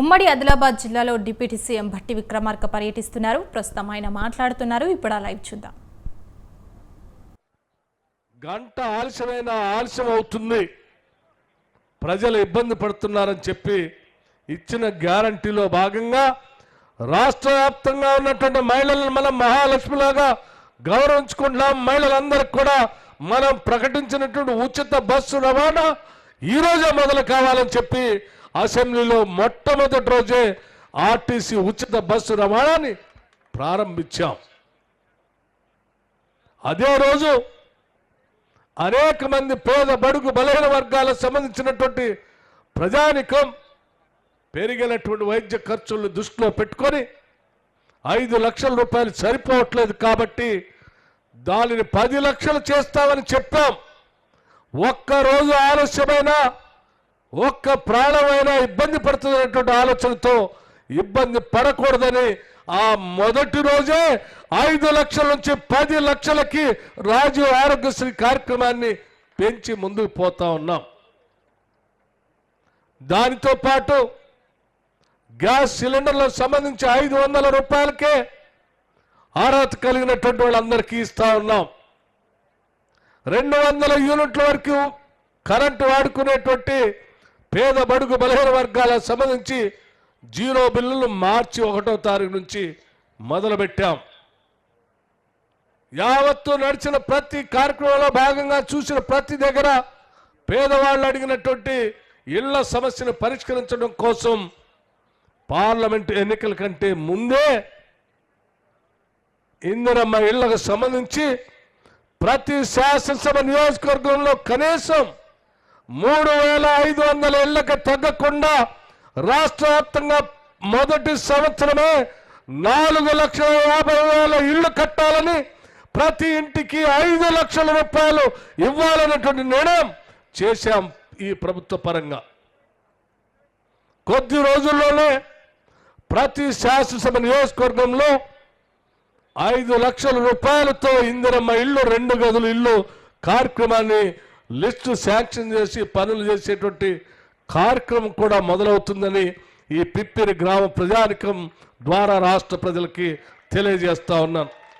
ఉమ్మడి ఆదిలాబాద్ జిల్లాలో deputy CM Bhatti Vikramarka పర్యటిస్తున్నారు. ప్రస్తుతం ఆయన మాట్లాడుతున్నారు. ఇప్పుడు ఆ లైవ్ చూద్దాం. గంట ఆలస్యమైన ఆలస్యం అవుతుంది. ప్రజలు ఇబ్బంది పడుతున్నారని చెప్పి ఇచ్చిన గ్యారంటీలో భాగంగా రాష్ట్ర వ్యాప్తంగా ఉన్నటువంటి మహిళలను మనం మహాలక్ష్మిలాగా గౌరవించుకుంటున్నాం మహిళలందరికీ కూడా మనం ప్రకటించినటువంటి ఉచిత బస్సు రవాణా ఈ మొదలు కావాలని చెప్పి అసెంబ్లీలో మొట్టమొదటి రోజే ఆర్టీసీ ఉచిత బస్సు రవాణాని ప్రారంభించాం. అదే రోజు అనేక మంది పేద బడుగు బలహీన వర్గాలకు సంబంధించినటువంటి ప్రజానికం పెరిగినటువంటి వైద్య ఖర్చులను దృష్టిలో పెట్టుకొని ఐదు లక్షల రూపాయలు సరిపోవట్లేదు కాబట్టి దానిని పది లక్షలు చేస్తామని చెప్పాం. ఒక్కరోజు ఆలస్యమైన ఒక్క ప్రాణమైనా ఇబ్బంది పడుతున్నటువంటి ఆలోచనతో ఇబ్బంది పడకూడదని ఆ మొదటి రోజే ఐదు లక్షల నుంచి పది లక్షలకి రాజు ఆరోగ్యశ్రీ కార్యక్రమాన్ని పెంచి ముందుకు పోతా ఉన్నాం. దానితో పాటు గ్యాస్ సిలిండర్లకు సంబంధించి ఐదు వందల రూపాయలకే అర్హత కలిగినటువంటి వాళ్ళందరికీ ఇస్తా ఉన్నాం. రెండు వందల యూనిట్ల వరకు కరెంటు వాడుకునేటువంటి పేద బడుగు బలహీన వర్గాలకు సంబంధించి జీరో బిల్లులు మార్చి ఒకటో తారీఖు నుంచి మొదలుపెట్టాం. యావత్తు నడిచిన ప్రతి కార్యక్రమంలో భాగంగా చూసిన ప్రతి దగ్గర పేదవాళ్ళు అడిగినటువంటి ఇళ్ళ సమస్యను పరిష్కరించడం కోసం పార్లమెంటు ఎన్నికల కంటే ముందే ఇందిరమ్మ ఇళ్ళకు సంబంధించి ప్రతి శాసనసభ నియోజకవర్గంలో కనీసం మూడు వేల ఐదు వందల ఇళ్ళకు తగ్గకుండా రాష్ట్ర వ్యాప్తంగా మొదటి సంవత్సరమే నాలుగు లక్షల యాభై వేల ఇళ్ళు కట్టాలని ప్రతి ఇంటికి ఐదు లక్షల రూపాయలు ఇవ్వాలన్నటువంటి నిర్ణయం చేశాం ఈ ప్రభుత్వ పరంగా. కొద్ది రోజుల్లోనే ప్రతి శాసనసభ నియోజకవర్గంలో ఐదు లక్షల రూపాయలతో ఇందిరమ్మ ఇల్లు రెండు గదుల ఇల్లు కార్యక్రమాన్ని లిస్టు శాంక్షన్ చేసి పనులు చేసేటువంటి కార్యక్రమం కూడా మొదలవుతుందని ఈ పిప్పిరి గ్రామ ప్రజానికం ద్వారా రాష్ట్ర ప్రజలకి తెలియజేస్తా ఉన్నాను.